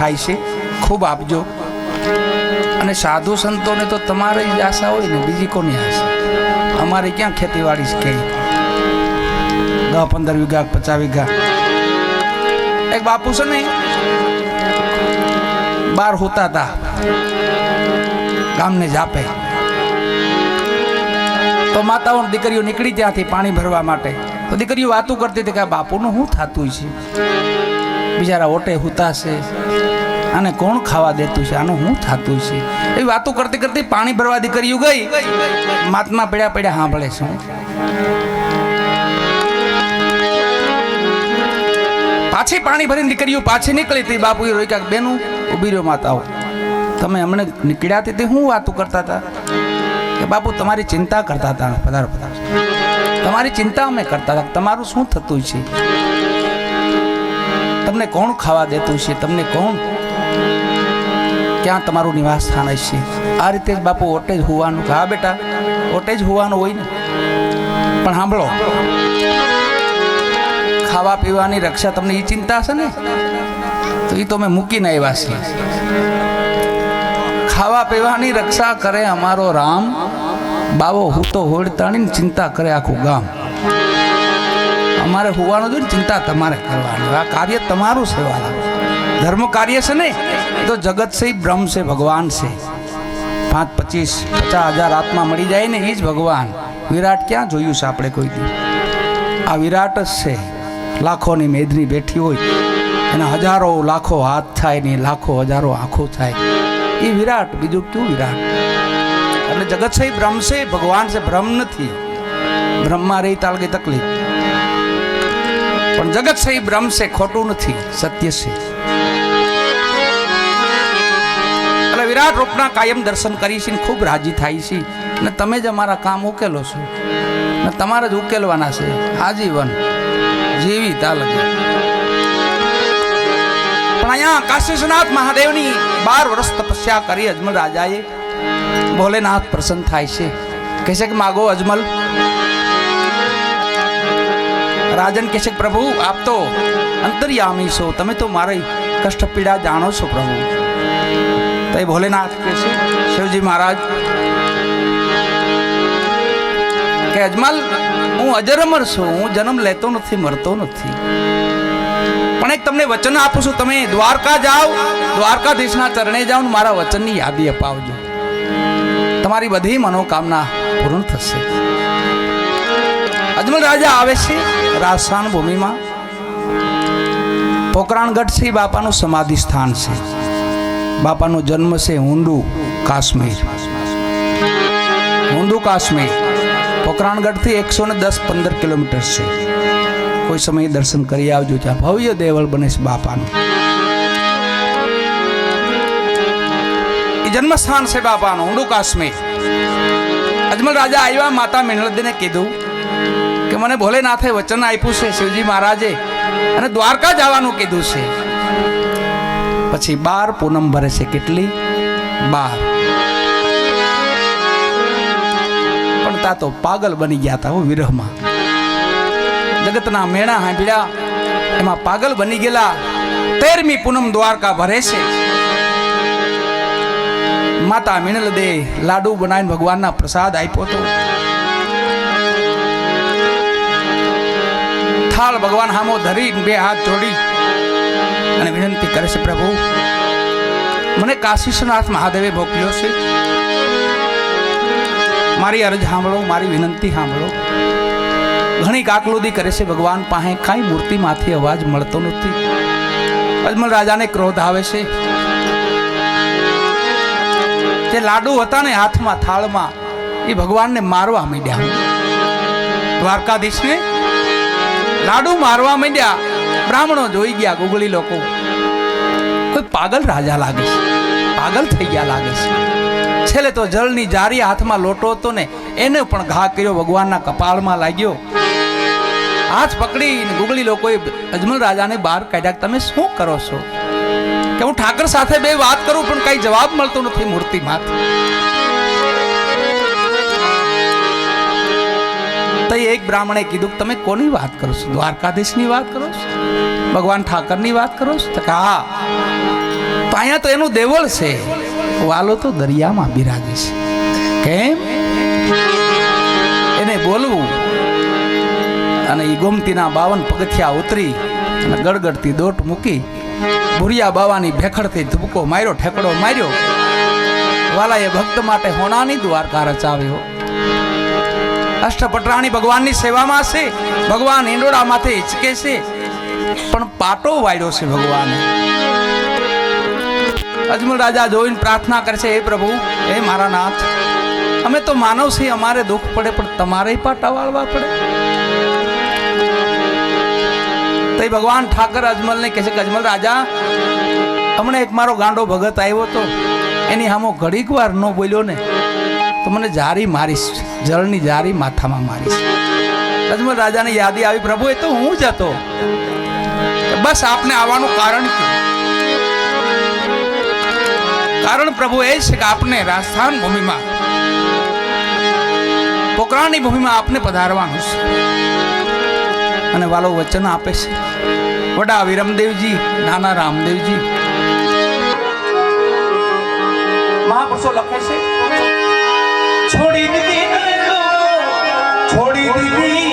થાય છે. ખૂબ આપજો. અને સાધુ સંતોને તો તમારી જ આશા હોય ને, બીજી કોની આશા? અમારે ક્યાં ખેતીવાડી છે કઈ દસ પંદર વીઘા, પચાસ વીઘા. એક બાપુ છે ને, બાર હોતા હતા ગામને જાપે તો માતાઓ દીકરીઓ નીકળી ત્યાંથી પાણી ભરવા માટે. તો દીકરીઓ વાતું કરતી હતી કે બાપુનું શું થતું છે બિચારા ઓટે હુતાશે આને કોણ ખાવા દેતું છે? આનું શું થતું છે? એ વાતો કરતી કરતી પાણી ભરવા કર્યું ગઈ. માતમાં પડ્યા પડ્યા સાંભળે શું પાછી પાણી ભરીને દીકરીઓ પાછી નીકળી હતી. બાપુ રોઈ બેનું ઊભી રહ્યો માતાઓ. તમે હમણે નીકળ્યા તે શું વાતો કરતા હતા? કે, બાપુ, તમારી ચિંતા કરતા હતા, પધારો પધારો. તમારી ચિંતા અમે કરતા હતા. તમારું શું થતું છે? તમને કોણ ખાવા દેતું છે? તમને કોણ? ક્યાં તમારું નિવાસ સ્થાન હશે આ રીતે જ બાપુ ઓટે જ હોવાનું હા બેટા, ઓટે જ હોવાનું હોય ને? પણ સાંભળો. ખાવા પીવાની રક્ષા તમને એ ચિંતા છે ને? તો એ તો મેં મૂકીને આવ્યા છીએ. ખાવા પીવાની રક્ષા કરે અમારો રામ. બાવો હું તો હોડ ચિંતા કરે આખું ગામ. અમારે હોવાનું જોઈએ ચિંતા તમારે કરવાની. આ કાર્ય તમારું સેવાનું ધર્મ કાર્ય છે ને, તો જગત છે બ્રહ્મ છે, ભગવાન છે. પાંચ, પચીસ, પચાસ હજાર આત્મા મળી જાય ને એ જ ભગવાન. વિરાટ ક્યાં જોયું છે આપણે કોઈ દી? આ વિરાટ જ છે. લાખોની મેદની બેઠી હોય, એના હજારો લાખો હાથ થાય ને, લાખો હજારો આંખો થાય. એ વિરાટ, બીજું ક્યું વિરાટ? એટલે જગત છે બ્રહ્મ છે, ભગવાન છે ભ્રમ નથી. બ્રહ્મમાં રહી તાલ ગઈ તકલીફ. પણ જગત છે એ છે, ખોટું નથી, સત્ય છે. એટલે વિરાટ રૂપના કાયમ દર્શન કરી છે ખૂબ રાજી થાય છે. ને તમે જ અમારા કામ ઉકેલો છો. ને તમારે જ ઉકેલવાના છે. આજીવન જેવી તાલગે પણ અહીંયા કાશીનાથ મહાદેવની બાર વર્ષ તપસ્યા કરી અજમલ રાજાએ ભોલેનાથ પ્રસન્ન થાય છે. કહે છે કે માગો અજમલ રાજન કહે છે પ્રભુ આપ તો અંતર્યામી છો તમે તો મારી કષ્ટ પીડા જાણો છો પ્રભુ તો એ ભોલેનાથ કહે છે શિવજી મહારાજ કે અજમલ હું અજરમર છું, હું જન્મ લેતો નથી, મરતો નથી. પણ એક તમને વચન આપું છું, તમે દ્વારકા જાઓ, દ્વારકાધીશના ચરણે જાઓ મારા વચનની યાદી અપાવજો. તમારી બધી મનોકામના પૂર્ણ થશે. અજમલ રાજા આવે છે રાજસ્થાન ભૂમિમાં. પોકરાણગઢ છે બાપાનું સમાધિ સ્થાન છે. બાપાનો જન્મ છે હુંડુ કાશ્મીર. હુંડુ કાશ્મીર. પોકરાણગઢથી એકસો ને દસ પંદર કિલોમીટર છે. કોઈ સમયે દર્શન કરી આવજો ત્યાં. ભવ્ય દેવળ બને છે બાપાનું. એ જન્મસ્થાન છે બાપાનું હુંડુ કાશ્મીર. અજમલ રાજા આવ્યા, માતા મેણલદીને કીધું કે મને ભોલેનાથે વચન આપ્યું છે શિવજી મહારાજે. અને દ્વારકા જવાનું કીધું છે. પછી બાર પૂનમ ભરે છે કેટલી? બાર. પણ તા તો પાગલ બની ગયા હું વિરહમાં. જગતના મેણા હાંભળ્યા, એમાં પાગલ બની ગયેલા. તેરમી પૂનમ દ્વારકા ભરે છે. માતા મિણલ દે લાડુ બનાવીને ભગવાનના પ્રસાદ આપ્યો હતો. થાળ ભગવાન હામો ધરી બે હાથ જોડી અને વિનંતી કરે છે, પ્રભુ, મને કાશીનાથ મહાદેવે મોકલ્યો છે. મારી અરજ સાંભળો, મારી વિનંતી સાંભળો. ઘણી કાકલોદી કરે છે, ભગવાન પાસે કાંઈ મૂર્તિમાંથી અવાજ મળતો નથી. અજમલ રાજાને ક્રોધ આવે છે. જે લાડુ હતા ને હાથમાં, થાળમાં, એ ભગવાનને મારવા માંડ્યા. દ્વારકાધીશને લાડુ મારવા માંડ્યા. બ્રાહ્મણો જોઈ ગયા ગુગળી લોકો. કોઈ પાગલ રાજા લાગે છે. પાગલ થઈ ગયા લાગે છે. છેલ્લે તો જળની જારી હાથમાં લોટો હતો ને, એને પણ ઘા કર્યો, ભગવાનના કપાળમાં લાગ્યો. હાથ પકડીને ગુગળી લોકોએ અજમલ રાજાને બહાર કાઢ્યા તમે શું કરો છો? કે હું ઠાકર સાથે બે વાત કરું પણ કઈ જવાબ મળતો નથી મૂર્તિમાં તો એક બ્રાહ્મણે કીધું કે તમે કોની વાત કરો છો? દ્વારકાધીશની વાત કરો છો? ભગવાન ઠાકરની વાત કરો છો? તો હા. તો અહીંયા તો એનું દેવળ છે. વાલો તો દરિયામાં બિરાજે છે. કેમ? એને બોલવું. અને એ ગોમતીના બાવન પગથિયા ઉતરી અને ગડગડતી દોટ મૂકી ભુરિયા બાવાની ભેખડથી ધુબકો માર્યો, ઠેકડો માર્યો. વાલાએ ભક્ત માટે હોનાની દ્વારકા રચાવ્યો. અષ્ટપટરાણી ભગવાનની સેવામાં છે ભગવાન ઈંડોળામાંથી હિચકે છે. પણ પાટો વાળ્યો છે ભગવાને. અજમલ રાજા જોઈને પ્રાર્થના કરશે હે પ્રભુ, હે મારા નાથ, અમે તો માનવ છીએ, અમારે દુઃખ પડે, પણ તમારે પાટા વાળવા પડે. તો એ ભગવાન ઠાકર અજમલને કહે છે કે, અજમલ રાજા, હમણાં એક મારો ગાંડો ભગત આવ્યો હતો એની સામો ઘડીક વાર ન બોલ્યો ને. તો મને જારી મારીશ, જળની જારી માથામાં મારીશ. અજમલ રાજાની યાદી આવી પ્રભુ એ તો હું જ હતો? બસ આપને આવવાનું કારણ કે. કારણ પ્રભુ એ છે કે આપને રાજસ્થાન ભૂમિમાં પોકરાની ભૂમિમાં આપને પધારવાનું છે. અને વાલો વચન આપે છે. વડા વિરમદેવજી, નાના રામદેવજી. મહાપુરુષો લખે છે છોડી દીધી છોડી દીધી